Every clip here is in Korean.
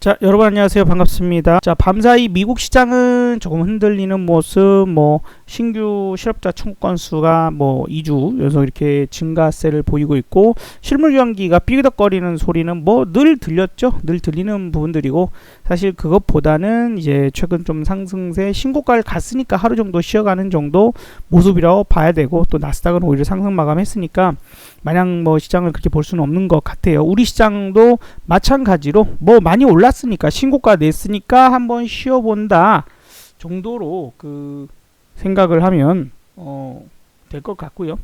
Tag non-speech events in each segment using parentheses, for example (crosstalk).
자, 여러분 안녕하세요. 반갑습니다. 자, 밤사이 미국 시장은 조금 흔들리는 모습, 뭐 신규 실업자 청구 건수가 뭐 2주 연속 이렇게 증가세를 보이고 있고 실물 경기가 삐그덕거리는 소리는 뭐 늘 들렸죠. 늘 들리는 부분들이고 사실 그것보다는 이제 최근 좀 상승세 신고가를 갔으니까 하루 정도 쉬어가는 정도 모습이라고 봐야 되고 또 나스닥은 오히려 상승 마감했으니까 마냥 뭐 시장을 그렇게 볼 수는 없는 것 같아요. 우리 시장도 마찬가지로 뭐 많이 올랐으니까 신고가 냈으니까 한번 쉬어본다 정도로 그 생각을 하면 어, 될 것 같고요.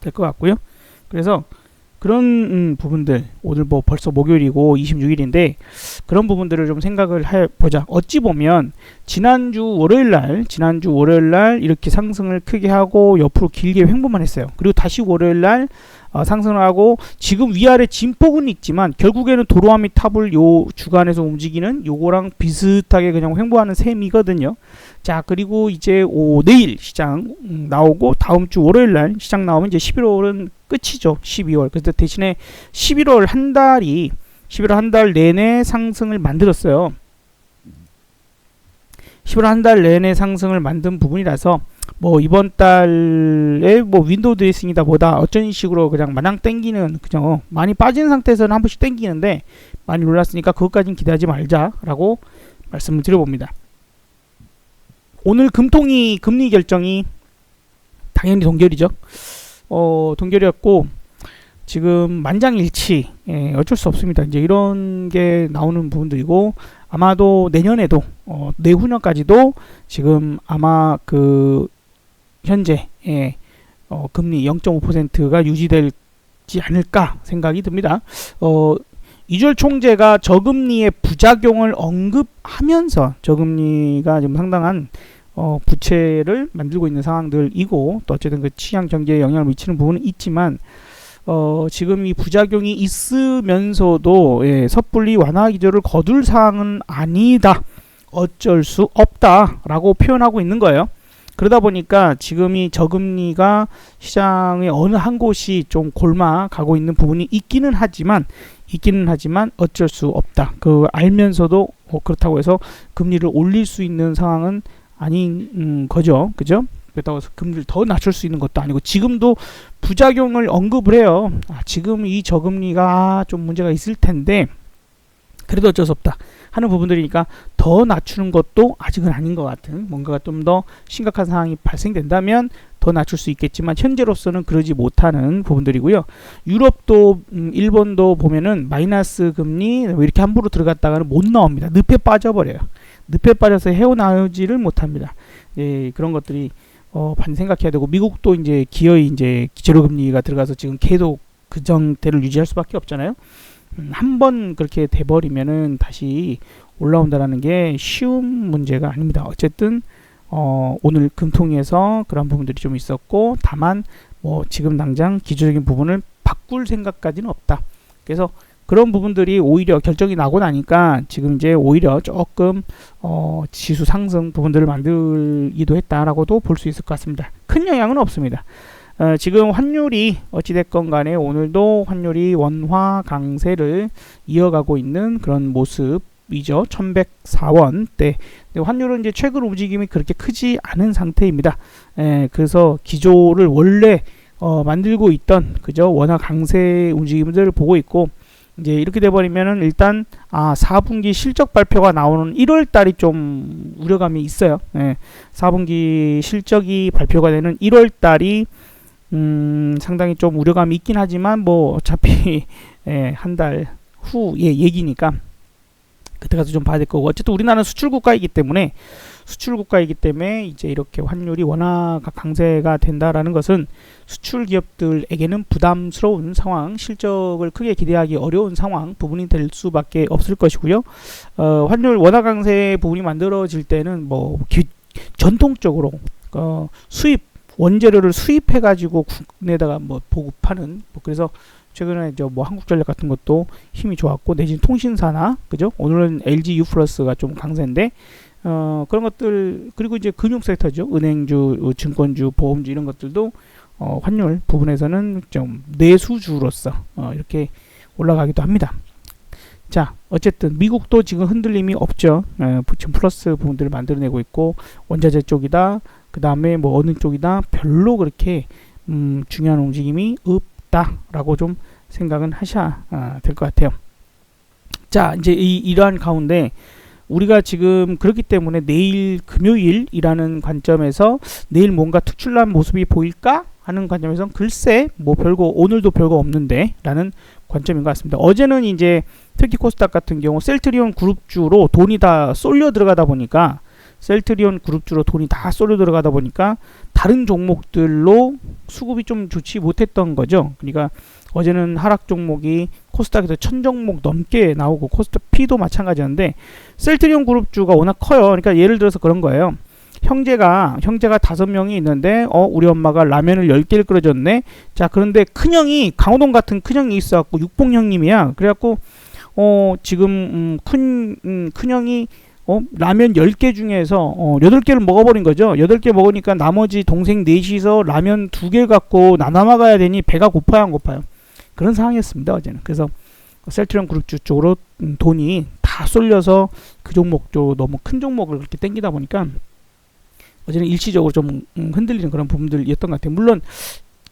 될 것 같고요. 그래서 그런 음, 부분들 오늘 뭐 벌써 목요일이고 26일인데 그런 부분들을 좀 생각을 해 보자. 어찌 보면 지난주 월요일 날 지난주 월요일 날 이렇게 상승을 크게 하고 옆으로 길게 횡보만 했어요. 그리고 다시 월요일 날 어, 상승을 하고 지금 위아래 진폭은 있지만 결국에는 도로와 및 탑을 요 주간에서 움직이는 요거랑 비슷하게 그냥 횡보하는 셈이거든요. 자 그리고 이제 오, 내일 시장 음, 나오고 다음 주 월요일 날 시장 나오면 이제 11월은 끝이죠. 12월. 그래서 대신에 11월 한 달이 11월 한 달 내내 상승을 만들었어요. 11월 한 달 내내 상승을 만든 부분이라서 뭐 이번 달에 뭐 윈도우 드레싱이다 보다 어쩐 식으로 그냥 마냥 땡기는 그냥 많이 빠진 상태에서는 한 번씩 땡기는데 많이 올랐으니까 그것까진 기대하지 말자라고 말씀을 드려봅니다. 오늘 금통위 금리 결정이 당연히 동결이죠. 어 동결이었고 지금 만장일치 예, 어쩔 수 없습니다. 이제 이런 게 나오는 부분들이고 아마도 내년에도 어, 내후년까지도 지금 아마 그 현재 예, 어, 금리 0.5%가 유지될지 않을까 생각이 듭니다. 어, 이주열 총재가 저금리의 부작용을 언급하면서 저금리가 지금 상당한 어, 부채를 만들고 있는 상황들이고 또 어쨌든 그 취향 경제에 영향을 미치는 부분은 있지만 어, 지금 이 부작용이 있으면서도 예, 섣불리 완화 기조를 거둘 사항은 아니다. 어쩔 수 없다라고 표현하고 있는 거예요. 그러다 보니까 지금 이 저금리가 시장의 어느 한 곳이 좀 골마 가고 있는 부분이 있기는 하지만 있기는 하지만 어쩔 수 없다. 그 알면서도 어, 그렇다고 해서 금리를 올릴 수 있는 상황은 아닌 음, 거죠. 그죠? 그렇다고 금리를 더 낮출 수 있는 것도 아니고 지금도 부작용을 언급을 해요. 아, 지금 이 저금리가 좀 문제가 있을 텐데 그래도 어쩔 수 없다 하는 부분들이니까 더 낮추는 것도 아직은 아닌 것 같은 뭔가가 좀 더 심각한 상황이 발생된다면 더 낮출 수 있겠지만 현재로서는 그러지 못하는 부분들이고요. 유럽도 음, 일본도 보면은 마이너스 금리 뭐 이렇게 함부로 들어갔다가는 못 나옵니다. 늪에 빠져버려요. 늪에 빠져서 헤어나오지를 못합니다. 예, 그런 것들이 어, 반 생각해야 되고 미국도 이제 기어이 이제 기재료 금리가 들어가서 지금 계속 그 상태를 유지할 수밖에 없잖아요. 음, 한번 그렇게 돼버리면은 다시 올라온다라는 게 쉬운 문제가 아닙니다. 어쨌든 어, 오늘 금통위에서 그런 부분들이 좀 있었고 다만 뭐 지금 당장 기초적인 부분을 바꿀 생각까지는 없다. 그래서 그런 부분들이 오히려 결정이 나고 나니까 지금 이제 오히려 조금 어, 지수 상승 부분들을 만들기도 했다라고도 볼 수 있을 것 같습니다. 큰 영향은 없습니다. 어, 지금 환율이 어찌됐건 간에 오늘도 환율이 원화 강세를 이어가고 있는 그런 모습 이죠. 1104원 대. 환율은 이제 최근 움직임이 그렇게 크지 않은 상태입니다. 에, 그래서 기조를 원래 어, 만들고 있던 그죠 원화 강세 움직임들을 보고 있고 이제 이렇게 돼버리면은 일단 아 4분기 실적 발표가 나오는 1월 달이 좀 우려감이 있어요. 예, 4분기 실적이 발표가 되는 1월 달이 음, 상당히 좀 우려감이 있긴 하지만 뭐 어차피 (laughs) 예, 한 달 후의 얘기니까 그때 가서 좀 봐야 될 거고 어쨌든 우리나라는 수출 국가이기 때문에 수출 국가이기 때문에 이제 이렇게 환율이 워낙 강세가 된다라는 것은 수출 기업들에게는 부담스러운 상황, 실적을 크게 기대하기 어려운 상황 부분이 될 수밖에 없을 것이고요. 어, 환율 원화 강세 부분이 만들어질 때는 뭐 기, 전통적으로 어, 수입 원재료를 수입해 가지고 국내에다가 뭐 보급하는 뭐 그래서 최근에 저뭐 한국전력 같은 것도 힘이 좋았고 내지는 통신사나 그죠 오늘은 LG U 플러스가 좀 강세인데 어 그런 것들 그리고 이제 금융 섹터죠 은행주 증권주 보험주 이런 것들도 어 환율 부분에서는 좀 내수주로서 어 이렇게 올라가기도 합니다 자, 어쨌든 미국도 지금 흔들림이 없죠. 에, 지금 플러스 부분들을 만들어내고 있고 원자재 쪽이다. 그 다음에 뭐 어느 쪽이다. 별로 그렇게 음, 중요한 움직임이 없다라고 좀 생각은 하셔야 아, 될것 같아요. 자, 이제 이 이러한 가운데 우리가 지금 그렇기 때문에 내일 금요일이라는 관점에서 내일 뭔가 특출난 모습이 보일까 하는 관점에서 글쎄 뭐 별거 오늘도 별거 없는데 라는 관점인 것 같습니다. 어제는 이제 특히 코스닥 같은 경우 셀트리온 그룹주로 돈이 다 쏠려 들어가다 보니까 셀트리온 그룹주로 돈이 다 쏠려 들어가다 보니까 다른 종목들로 수급이 좀 좋지 못했던 거죠. 그러니까 어제는 하락 종목이 코스닥에서 천 종목 넘게 나오고 코스닥 P도 마찬가지였는데 셀트리온 그룹주가 워낙 커요. 그러니까 예를 들어서 그런 거예요. 형제가 형제가 다섯 명이 있는데 어 우리 엄마가 라면을 열 개를 끓여줬네. 자 그런데 큰형이 강호동 같은 큰형이 있어갖고 육봉 형님이야. 그래갖고 어 지금 음, 큰 음, 큰형이 어 라면 10개 중에서 어 8개를 먹어버린 거죠. 8개 먹으니까 나머지 동생 넷이서 라면 2개 갖고 나눠 먹어야 되니 배가 고파요 안 고파요? 그런 상황이었습니다 어제는. 그래서 셀트리온 그룹주 쪽으로 음, 돈이 다 쏠려서 그 종목 쪽 너무 큰 종목을 그렇게 땡기다 보니까 어제는 일시적으로 좀 음, 흔들리는 그런 부분들이었던 것 같아요. 물론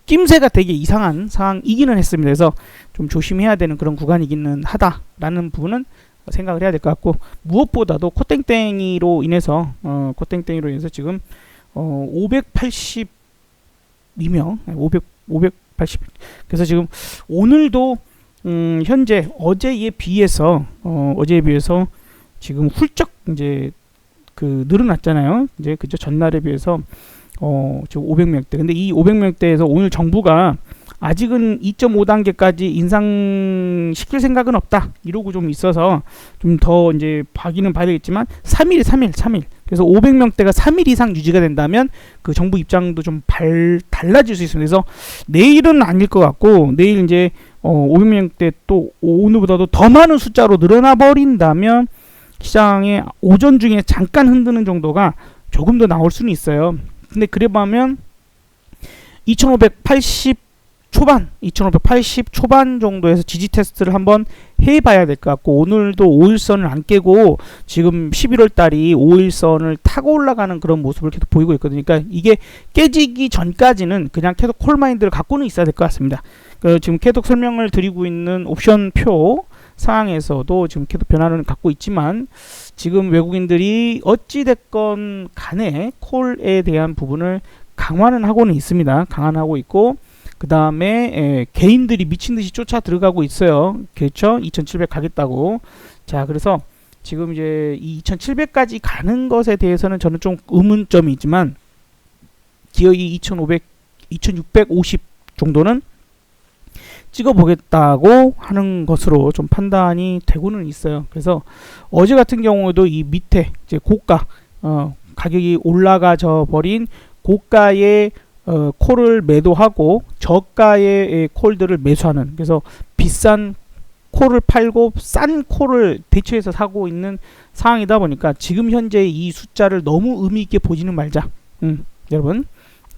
낌새가 되게 이상한 상황이기는 했습니다. 그래서 좀 조심해야 되는 그런 구간이기는 하다라는 부분은 생각을 해야 될 것 같고 무엇보다도 코땡땡이로 인해서 어, 코땡땡이로 인해서 지금 어, 582명 500 580 그래서 지금 오늘도 음, 현재 어제에 비해서 어, 어제에 비해서 지금 훌쩍 이제 그 늘어났잖아요. 이제 그저 전날에 비해서 어 지금 500명대. 근데 이 500명대에서 오늘 정부가 아직은 2.5단계까지 인상시킬 생각은 없다. 이러고 좀 있어서 좀 더 이제 봐기는 봐야 되겠지만 3일, 3일, 3일. 그래서 500명대가 3일 이상 유지가 된다면 그 정부 입장도 좀 발, 달라질 수 있습니다. 그래서 내일은 아닐 것 같고 내일 이제 어 500명대 또 오늘보다도 더 많은 숫자로 늘어나 버린다면 시장의 오전 중에 잠깐 흔드는 정도가 조금 더 나올 수는 있어요. 근데 그래 보면 2580 초반, 2580 초반 정도에서 지지 테스트를 한번 해봐야 될 것 같고 오늘도 5일선을 안 깨고 지금 11월 달이 5일선을 타고 올라가는 그런 모습을 계속 보이고 있거든요. 그러니까 이게 깨지기 전까지는 그냥 계속 콜마인드를 갖고는 있어야 될 것 같습니다. 그 지금 계속 설명을 드리고 있는 옵션 표 상황에서도 지금 계속 변화를 갖고 있지만 지금 외국인들이 어찌 됐건 간에 콜에 대한 부분을 강화는 하고는 있습니다. 강화하고 있고 그 다음에 개인들이 미친 듯이 쫓아 들어가고 있어요. 그렇죠? 2,700 가겠다고. 자, 그래서 지금 이제 이 2,700까지 가는 것에 대해서는 저는 좀 의문점이 있지만 기어이 2,500, 2,650 정도는 찍어보겠다고 하는 것으로 좀 판단이 되고는 있어요. 그래서 어제 같은 경우에도 이 밑에 이제 고가 어, 가격이 올라가져 버린 고가의 어, 콜을 매도하고 저가의 콜들을 매수하는 그래서 비싼 콜을 팔고 싼 콜을 대체해서 사고 있는 상황이다 보니까 지금 현재 이 숫자를 너무 의미 있게 보지는 말자. 음, 여러분.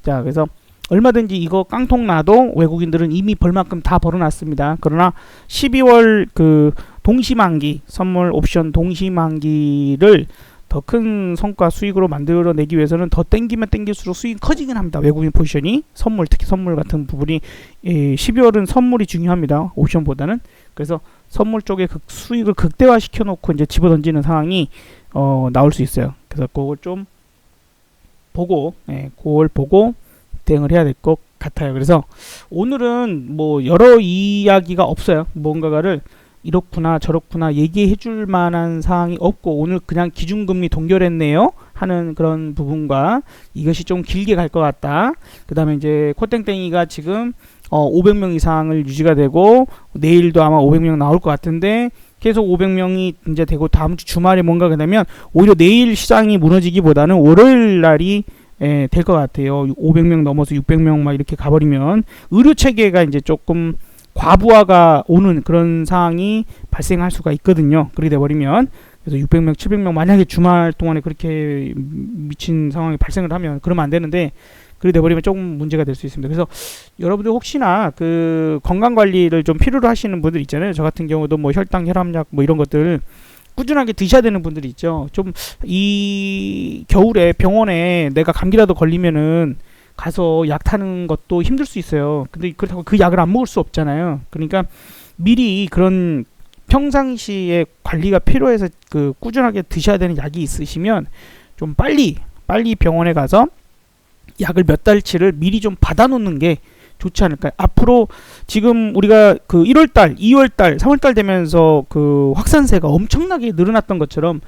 자, 그래서 얼마든지 이거 깡통 나도 외국인들은 이미 벌만큼 다 벌어놨습니다. 그러나 12월 그 동시만기 선물 옵션 동시만기를 더 큰 성과 수익으로 만들어내기 위해서는 더 땡기면 땡길수록 수익이 커지긴 합니다. 외국인 포지션이 선물 특히 선물 같은 부분이 예, 12월은 선물이 중요합니다. 옵션보다는 그래서 선물 쪽에 극, 수익을 극대화 시켜놓고 이제 집어던지는 상황이 어, 나올 수 있어요. 그래서 그걸 좀 보고 예, 그걸 보고 대응을 해야 될 것 같아요. 그래서 오늘은 뭐 여러 이야기가 없어요. 뭔가를 이렇구나 저렇구나 얘기해 줄 만한 사항이 없고 오늘 그냥 기준금리 동결했네요 하는 그런 부분과 이것이 좀 길게 갈 것 같다 그 다음에 이제 코땡땡이가 지금 어 500명 이상을 유지가 되고 내일도 아마 500명 나올 것 같은데 계속 500명이 이제 되고 다음 주 주말에 뭔가가 되면 오히려 내일 시장이 무너지기보다는 월요일 날이 예, 될것 같아요. 500명 넘어서 600명 막 이렇게 가버리면 의료 체계가 이제 조금 과부하가 오는 그런 상황이 발생할 수가 있거든요. 그렇게 돼버리면 그래서 600명, 700명 만약에 주말 동안에 그렇게 미친 상황이 발생을 하면 그러면 안 되는데 그래 돼버리면 조금 문제가 될 수 있습니다. 그래서 여러분들 혹시나 그 건강 관리를 좀 필요로 하시는 분들 있잖아요. 저 같은 경우도 뭐 혈당, 혈압약 뭐 이런 것들 꾸준하게 드셔야 되는 분들이 있죠. 좀 이 겨울에 병원에 내가 감기라도 걸리면은 가서 약 타는 것도 힘들 수 있어요. 근데 그렇다고 그 약을 안 먹을 수 없잖아요. 그러니까 미리 그런 평상시에 관리가 필요해서 그 꾸준하게 드셔야 되는 약이 있으시면 좀 빨리 빨리 병원에 가서 약을 몇 달치를 미리 좀 받아놓는 게 좋지 않을까요? 앞으로 지금 우리가 그 1월달, 2월달, 3월달 되면서 그 확산세가 엄청나게 늘어났던 것처럼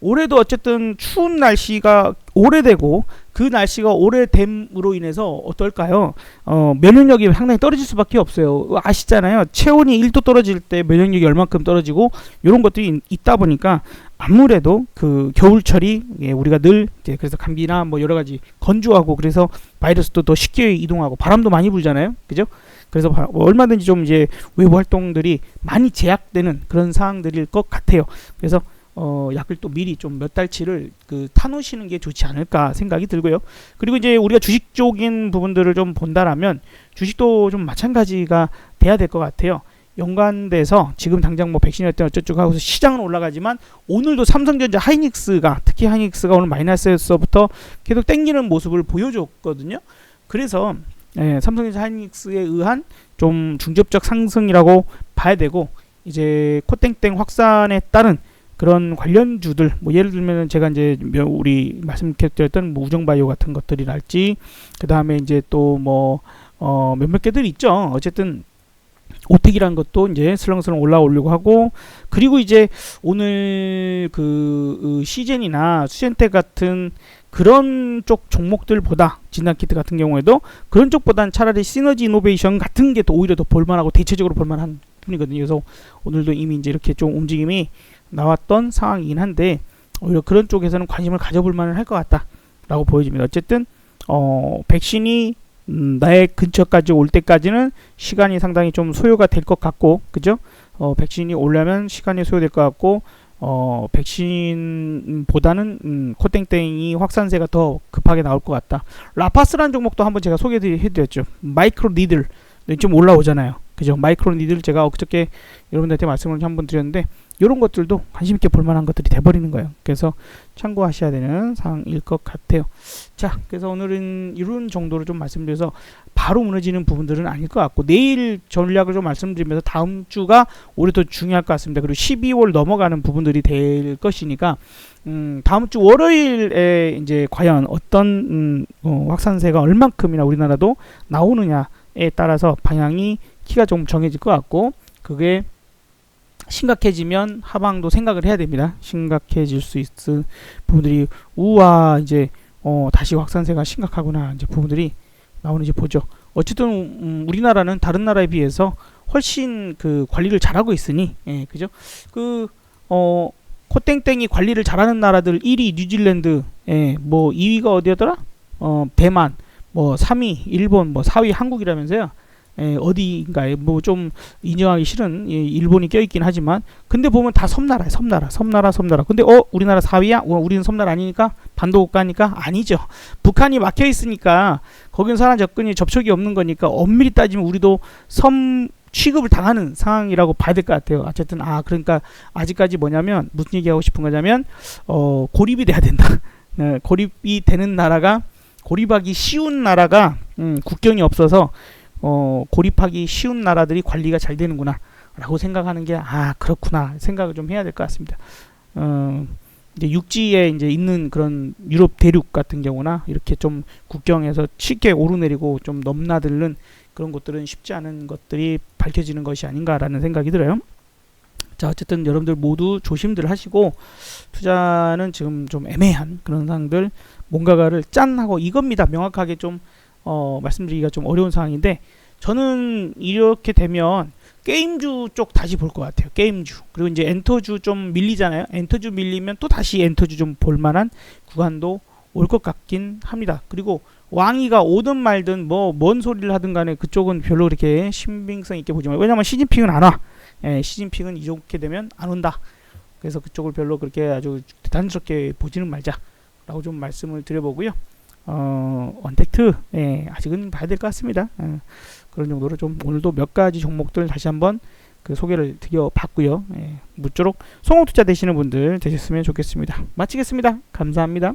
올해도 어쨌든 추운 날씨가 오래되고 그 날씨가 오래됨으로 인해서 어떨까요? 어, 면역력이 상당히 떨어질 수밖에 없어요. 아시잖아요. 체온이 1도 떨어질 때 면역력이 얼만큼 떨어지고 이런 것들이 있- 있다 보니까 아무래도 그 겨울철이 예, 우리가 늘 이제 그래서 감기나 뭐 여러 가지 건조하고 그래서 바이러스도 더 쉽게 이동하고 바람도 많이 불잖아요. 그죠? 그래서 얼마든지 좀 이제 외부 활동들이 많이 제약되는 그런 상황들일 것 같아요. 그래서 어, 약을 또 미리 좀 몇 달치를 그 타놓으시는 게 좋지 않을까 생각이 들고요. 그리고 이제 우리가 주식 쪽인 부분들을 좀 본다라면 주식도 좀 마찬가지가 돼야 될 것 같아요. 연관돼서 지금 당장 뭐 백신이었대 어쩌고 하고서 시장은 올라가지만 오늘도 삼성전자 하이닉스가 특히 하이닉스가 오늘 마이너스에서부터 계속 땡기는 모습을 보여줬거든요. 그래서 예, 삼성전자 하이닉스에 의한 좀 중접적 상승이라고 봐야 되고 이제 코땡땡 확산에 따른 그런 관련주들 뭐 예를 들면은 제가 이제 며- 우리 말씀드렸던 뭐 우정바이오 같은 것들이랄지 그 다음에 이제 또뭐 어 몇몇 개들 있죠 어쨌든 오택이라는 것도 이제 슬렁슬렁 올라오려고 하고 그리고 이제 오늘 그, 그 시젠이나 수젠텍 같은 그런 쪽 종목들보다 진단키트 같은 경우에도 그런 쪽보다는 차라리 시너지 이노베이션 같은 게 더 오히려 더 볼만하고 대체적으로 볼만한 분이거든요. 그래서 오늘도 이미 이제 이렇게 좀 움직임이 나왔던 상황이긴 한데 오히려 그런 쪽에서는 관심을 가져볼 만할 것 같다라고 보여집니다. 어쨌든 어 백신이 음, 나의 근처까지 올 때까지는 시간이 상당히 좀 소요가 될 것 같고 그죠? 어 백신이 오려면 시간이 소요될 것 같고 어 백신보다는 음, 코땡땡이 확산세가 더 급하게 나올 것 같다. 라파스라는 종목도 한번 제가 소개해드렸죠. 마이크로 니들 좀 올라오잖아요. 그죠? 마이크로 니들 제가 엊그저께 여러분들한테 말씀을 한번 드렸는데 이런 것들도 관심 있게 볼 만한 것들이 돼버리는 거예요. 그래서 참고하셔야 되는 사항일 것 같아요. 자, 그래서 오늘은 이런 정도로 좀 말씀드려서 바로 무너지는 부분들은 아닐 것 같고 내일 전략을 좀 말씀드리면서 다음 주가 올해 더 중요할 것 같습니다. 그리고 12월 넘어가는 부분들이 될 것이니까 음, 다음 주 월요일에 이제 과연 어떤 음, 어, 확산세가 얼만큼이나 우리나라도 나오느냐에 따라서 방향이 키가 좀 정해질 것 같고 그게 심각해지면 하방도 생각을 해야 됩니다. 심각해질 수 있을 부분들이 우와 이제 어 다시 확산세가 심각하구나 이제 부분들이 나오는지 보죠. 어쨌든 음, 우리나라는 다른 나라에 비해서 훨씬 그 관리를 잘하고 있으니 예 그죠? 그 어 코땡땡이 관리를 잘하는 나라들 1위 뉴질랜드 예 뭐 2위가 어디였더라? 어 대만 뭐 3위 일본 뭐 4위 한국이라면서요. 예, 어디인가에 뭐 좀 인정하기 싫은 예, 일본이 껴있긴 하지만 근데 보면 다 섬나라야 섬나라 섬나라 섬나라 근데 어 우리나라 4위야? 어, 우리는 섬나라 아니니까 반도 국가니까 아니죠 북한이 막혀 있으니까 거긴 사람 접근이 접촉이 없는 거니까 엄밀히 따지면 우리도 섬 취급을 당하는 상황이라고 봐야 될 것 같아요. 어쨌든 아 그러니까 아직까지 뭐냐면 무슨 얘기하고 싶은 거냐면 어 고립이 돼야 된다. (laughs) 네, 고립이 되는 나라가 고립하기 쉬운 나라가 음, 국경이 없어서 어, 고립하기 쉬운 나라들이 관리가 잘 되는구나 라고 생각하는 게 아 그렇구나 생각을 좀 해야 될 것 같습니다. 어, 이제 육지에 이제 있는 그런 유럽 대륙 같은 경우나 이렇게 좀 국경에서 쉽게 오르내리고 좀 넘나드는 그런 것들은 쉽지 않은 것들이 밝혀지는 것이 아닌가라는 생각이 들어요. 자 어쨌든 여러분들 모두 조심들 하시고 투자는 지금 좀 애매한 그런 상황들 뭔가를 짠 하고 이겁니다 명확하게 좀 어, 말씀드리기가 좀 어려운 상황인데 저는 이렇게 되면 게임주 쪽 다시 볼 것 같아요. 게임주 그리고 이제 엔터주 좀 밀리잖아요. 엔터주 밀리면 또 다시 엔터주 좀 볼만한 구간도 올 것 같긴 합니다. 그리고 왕이가 오든 말든 뭐 뭔 소리를 하든 간에 그쪽은 별로 그렇게 신빙성 있게 보지 마요. 왜냐면 시진핑은 안 와. 예, 시진핑은 이렇게 되면 안 온다. 그래서 그쪽을 별로 그렇게 아주 대단스럽게 보지는 말자라고 좀 말씀을 드려보고요. 어, 언택트 예, 아직은 봐야 될 것 같습니다. 예, 그런 정도로 좀 오늘도 몇 가지 종목들 다시 한번 그 소개를 드려봤고요. 예, 무쪼록 송호 투자 되시는 분들 되셨으면 좋겠습니다. 마치겠습니다. 감사합니다.